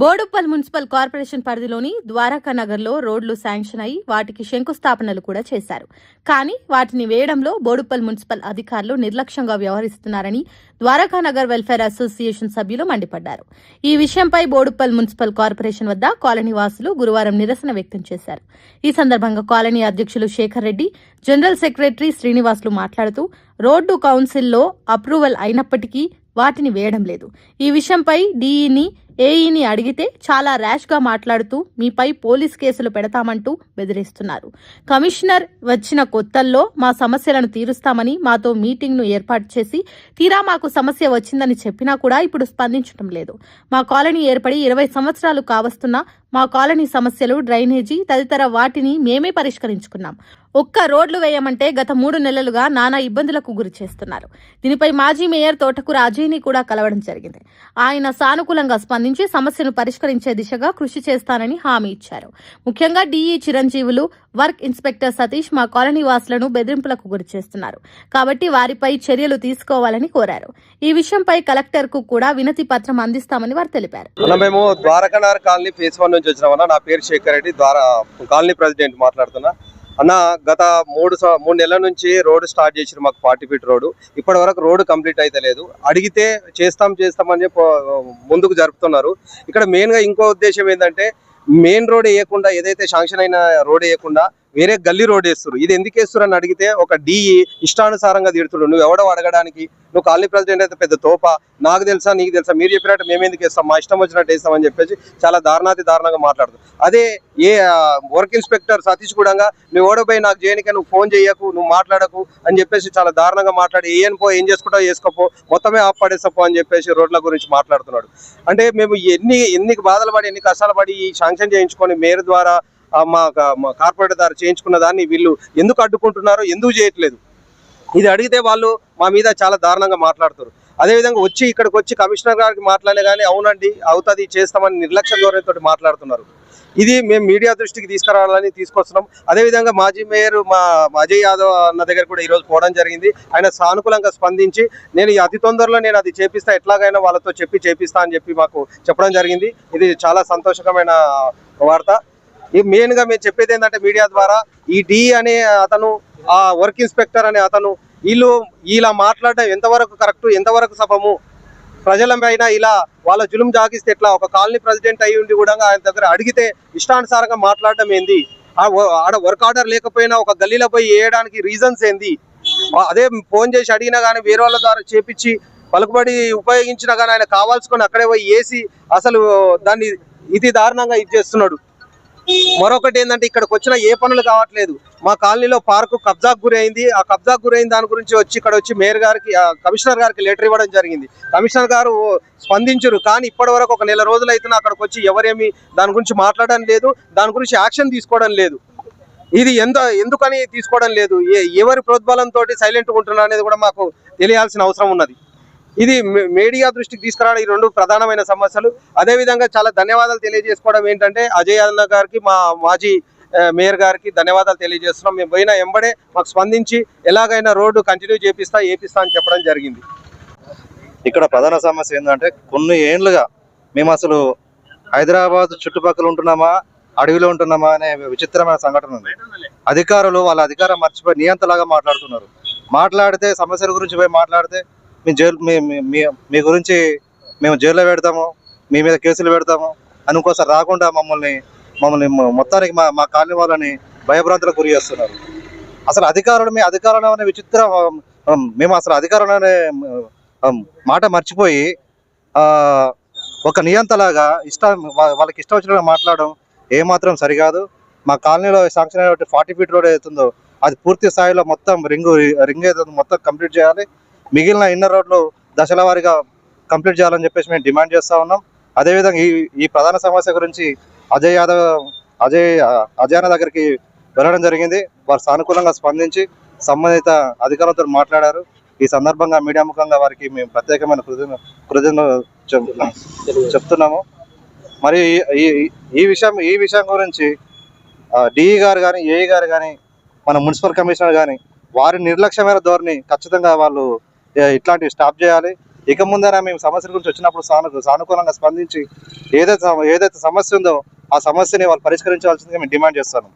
Boduppal municipal corporation పరిధిలోని ద్వారకా నగర్లో రోడ్లు శాంక్షన్ అయి వాటికి శంకుస్థాపనలు కూడా చేశారు. కానీ వాటిని వేయడంలో బోడుప్పల్ మున్సిపల్ అధికారులు నిర్లక్ష్యంగా వ్యవహరిస్తున్నారని ద్వారకా నగర్ వెల్ఫేర్ అసోసియేషన్ సభ్యులు మండిపడ్డారు. ఈ విషయంపై బోడుప్పల్ మున్సిపల్ కార్పొరేషన్ వద్ద కాలనీ వాసులు గురువారం నిరసన వ్యక్తం చేశారు. ఈ సందర్భంగా కాలనీ అధ్యక్షులు శేఖర్ రెడ్డి జనరల్ సెక్రటరీ శ్రీనివాసులు మాట్లాడుతూ రోడ్డు కౌన్సిల్లో అప్రూవల్ అయినప్పటికీ వాటిని వేయడం లేదు. ఈ విషయంపై డీఈని ఏఈని అడిగితే చాలా ర్యాష్గా మాట్లాడుతూ మీపై పోలీస్ కేసులు పెడతామంటూ బెదిరిస్తున్నారు. కమిషనర్ వచ్చిన కొత్తల్లో మా సమస్యలను తీరుస్తామని మాతో మీటింగ్ను ఏర్పాటు చేసి తీరా మాకు సమస్య వచ్చిందని చెప్పినా కూడా ఇప్పుడు స్పందించడం లేదు. మా కాలనీ ఏర్పడి ఇరవై సంవత్సరాలు కావస్తున్నా మా కాలనీ సమస్యలు డ్రైనేజీ తదితర వాటిని మేమే పరిష్కరించుకున్నాం. ఒక్క రోడ్లు వేయమంటే గత మూడు నెలలుగా నానా ఇబ్బందులకు గురి చేస్తున్నారు. దీనిపై మాజీ మేయర్ తోటకు రాజీని కూడా కలవడం జరిగింది. ఆయన సానుకూలంగా స్పందించి సమస్యను పరిష్కరించే దిశగా కృషి చేస్తానని హామీ ఇచ్చారు. ముఖ్యంగా DE Chiranjeevulu work inspector Satish మా కాలనీ వాసులను బెదిరింపులకు గురి చేస్తున్నారు. కాబట్టి వారిపై చర్యలు తీసుకోవాలని కోరారు. ఈ విషయంపై కలెక్టర్కు కూడా వినతి పత్రం అందిస్తామని వారు తెలిపారు. మేము ద్వారకానగర్ కాలనీ ఫేస్ వన్ నుంచి వచ్చినామన్న నా పేరు శేఖర్ రెడ్డి ద్వార కాలనీ ప్రెసిడెంట్ మాట్లాడుతున్నా. అన్న గత మూడు మూడు నెలల నుంచి రోడ్డు స్టార్ట్ చేసారు మాకు ఫార్టీ ఫీట్ రోడ్డు. ఇప్పటి వరకు రోడ్డు కంప్లీట్ అయితే లేదు. అడిగితే చేస్తాం చేస్తాం అని చెప్పి ముందుకు జరుపుతున్నారు. ఇక్కడ మెయిన్గా ఇంకో ఉద్దేశం ఏంటంటే మెయిన్ రోడ్ వేయకుండా ఏదైతే శాంక్షన్ అయిన రోడ్ వేయకుండా వేరే గల్లీ రోడ్ వేస్తారు ఇది ఎందుకు వేస్తారు అని అడిగితే ఒక డిఈ ఇష్టానుసారంగా తిడుతుడు నువ్వు ఎవడో అడగడానికి? నువ్వు కాలనీ ప్రెసిడెంట్ అయితే పెద్ద తోప. నాకు తెలుసా నీకు తెలుసా? మీరు చెప్పినట్టు మేము ఎందుకు వేస్తాం మా ఇష్టం వచ్చినట్టు వేస్తామని చెప్పేసి చాలా దారుణాతి దారుణంగా మాట్లాడుతుంది. అదే ఏ వర్క్ ఇన్స్పెక్టర్ సతీష్ కూడా నువ్వు ఓడిపోయి నాకు చేయనికే నువ్వు ఫోన్ చేయకు నువ్వు మాట్లాడకు అని చెప్పేసి చాలా దారుణంగా మాట్లాడి ఏం పో ఏం చేసుకుంటావు చేసుకోపో మొత్తమే ఆఫ్ పడేసపో అని చెప్పేసి రోడ్ల గురించి మాట్లాడుతున్నాడు. అంటే మేము ఎన్ని ఎన్ని బాధలు పడి ఎన్ని కష్టాలు పడి ఈ శాంక్షన్ చేయించుకొని మేయర్ ద్వారా మా కార్పొరేట్ కార్పొరేటర్ చేయించుకున్న దాన్ని వీళ్ళు ఎందుకు అడ్డుకుంటున్నారో ఎందుకు చేయట్లేదు? ఇది అడిగితే వాళ్ళు మా మీద చాలా దారుణంగా మాట్లాడుతారు. అదేవిధంగా వచ్చి ఇక్కడికి వచ్చి కమిషనర్ గారికి మాట్లాడే కానీ అవునండి అవుతుంది చేస్తామని నిర్లక్ష్య ధోరణితో మాట్లాడుతున్నారు. ఇది మేము మీడియా దృష్టికి తీసుకురావాలని తీసుకొస్తున్నాం. అదేవిధంగా మాజీ మేయర్ మా అజయ్ యాదవ్ అన్న దగ్గర కూడా ఈరోజు పోవడం జరిగింది. ఆయన సానుకూలంగా స్పందించి నేను ఈ అతి తొందరలో నేను అది చేపిస్తా ఎట్లాగైనా వాళ్ళతో చెప్పి చేపిస్తా అని చెప్పి మాకు చెప్పడం జరిగింది. ఇది చాలా సంతోషకరమైన వార్త. మెయిన్గా మెయిన్గా మేము చెప్పేది ఏంటంటే మీడియా ద్వారా ఈ డి అనే అతను ఆ వర్క్ ఇన్స్పెక్టర్ అనే అతను వీళ్ళు ఇలా మాట్లాడడం ఎంతవరకు కరెక్ట్ ఎంతవరకు సభము? ప్రజల పైన ఇలా వాళ్ళ జులుం జాగిస్తే ఎట్లా? ఒక కాలనీ ప్రెసిడెంట్ అయి ఉండి కూడా ఆయన దగ్గర అడిగితే ఇష్టానుసారంగా మాట్లాడడం ఏంది? ఆ ఆడ వర్క్ ఆర్డర్ లేకపోయినా ఒక గల్లీలో పోయి వేయడానికి రీజన్స్ ఏంది? అదే ఫోన్ చేసి అడిగినా కానీ వేరే వాళ్ళ ద్వారా చేపించి పలుకుబడి ఉపయోగించినా కానీ ఆయన కావాల్సుకొని అక్కడే పోయి వేసి అసలు దాన్ని ఇది దారుణంగా ఇది చేస్తున్నాడు. మరొకటి ఏంటంటే ఇక్కడికి వచ్చిన ఏ పనులు కావట్లేదు. మా కాలనీలో పార్కు కబ్జాకు గురైంది ఆ కబ్జాకు గురైన దాని గురించి వచ్చి ఇక్కడ వచ్చి మేయర్ గారికి ఆ, కమిషనర్ గారికి లెటర్ ఇవ్వడం జరిగింది. కమిషనర్ గారు స్పందించరు కానీ ఇప్పటి వరకు ఒక నెల రోజులు అయితే అక్కడికి వచ్చి ఎవరేమి దాని గురించి మాట్లాడడం లేదు దాని గురించి యాక్షన్ తీసుకోవడం లేదు. ఇది ఎంత ఎందుకని తీసుకోవడం లేదు? ఏ- ఎవరి ప్రోద్బలంతో సైలెంట్ ఉంటున్నారు అనేది కూడా మాకు తెలియాల్సిన అవసరం ఉన్నది. ఇది మీడియా దృష్టికి తీసుకురావడం ఈ రెండు ప్రధానమైన సమస్యలు. అదే విధంగా చాలా ధన్యవాదాలు తెలియజేసుకోవడం ఏంటంటే అజయ్ అన్న గారికి మా మాజీ మేయర్ గారికి ధన్యవాదాలు తెలియజేస్తున్నాం. మేము పోయిన ఎంబడే మాకు స్పందించి ఎలాగైనా రోడ్డు కంటిన్యూ చేపిస్తా ఏపిస్తా అని చెప్పడం జరిగింది. ఇక్కడ ప్రధాన సమస్య ఏంటంటే కొన్ని ఏండ్లుగా మేము అసలు హైదరాబాద్ చుట్టుపక్కల ఉంటున్నామా అడవిలో ఉంటున్నామా అనే విచిత్రమైన సంఘటన ఉంది. అధికారులు వాళ్ళ అధికారం మర్చిపోయి నియంతలాగా మాట్లాడుతున్నారు. మాట్లాడితే సమస్యల గురించి పోయి మాట్లాడితే మీ జైలు మీ మీ- గురించి మేము జైల్లో పెడతాము మీ మీద కేసులు పెడతాము అని ఇంకోసారి రాకుండా మమ్మల్ని మమ్మల్ని మొత్తానికి మా మా కాలనీ వాళ్ళని భయభ్రాంతులకు గురి చేస్తున్నారు. అసలు అధికారులు మీ అధికారంలో అనే విచిత్ర మేము అసలు అధికారంలో అనే మాట మర్చిపోయి ఒక నియంతలాగా ఇష్టం వాళ్ళకి ఇష్టం వచ్చినట్టు మాట్లాడడం ఏమాత్రం సరికాదు. మా కాలనీలో శాంక్షన్ అయినటువంటి ఫార్టీ ఫీట్ రోడ్ అవుతుందో అది పూర్తి స్థాయిలో మొత్తం రింగు రింగ్ ఏదో మొత్తం కంప్లీట్ చేయాలి. మిగిలిన ఇన్నర్ రోడ్లు దశల వారీగా కంప్లీట్ చేయాలని చెప్పేసి మేము డిమాండ్ చేస్తూ ఉన్నాం. అదేవిధంగా ఈ ఈ ప్రధాన సమస్య గురించి అజయ్ యాదవ్ అజయ్ అజయ్ అన్న దగ్గరికి వెళ్ళడం జరిగింది. వారు సానుకూలంగా స్పందించి సంబంధిత అధికారులతో మాట్లాడారు. ఈ సందర్భంగా మీడియా ముఖంగా వారికి మేము ప్రత్యేకమైన కృతజ్ఞ కృతజ్ఞతలు చెప్తున్నాము. మరి ఈ- ఈ- ఈ విషయం ఈ విషయం గురించి డిఈ గారు కానీ ఏఈ గారు కానీ మన మున్సిపల్ కమిషనర్ కానీ వారి నిర్లక్ష్యమైన ధోరణి ఖచ్చితంగా వాళ్ళు ఇట్లాంటివి స్టాప్ చేయాలి. ఇక ముందర మేము సమస్యల గురించి వచ్చినప్పుడు సాను సానుకూలంగా స్పందించి ఏదైతే ఏదైతే సమస్య ఉందో ఆ సమస్యని వాళ్ళు పరిష్కరించాల్సిందిగా మేము డిమాండ్ చేస్తాను.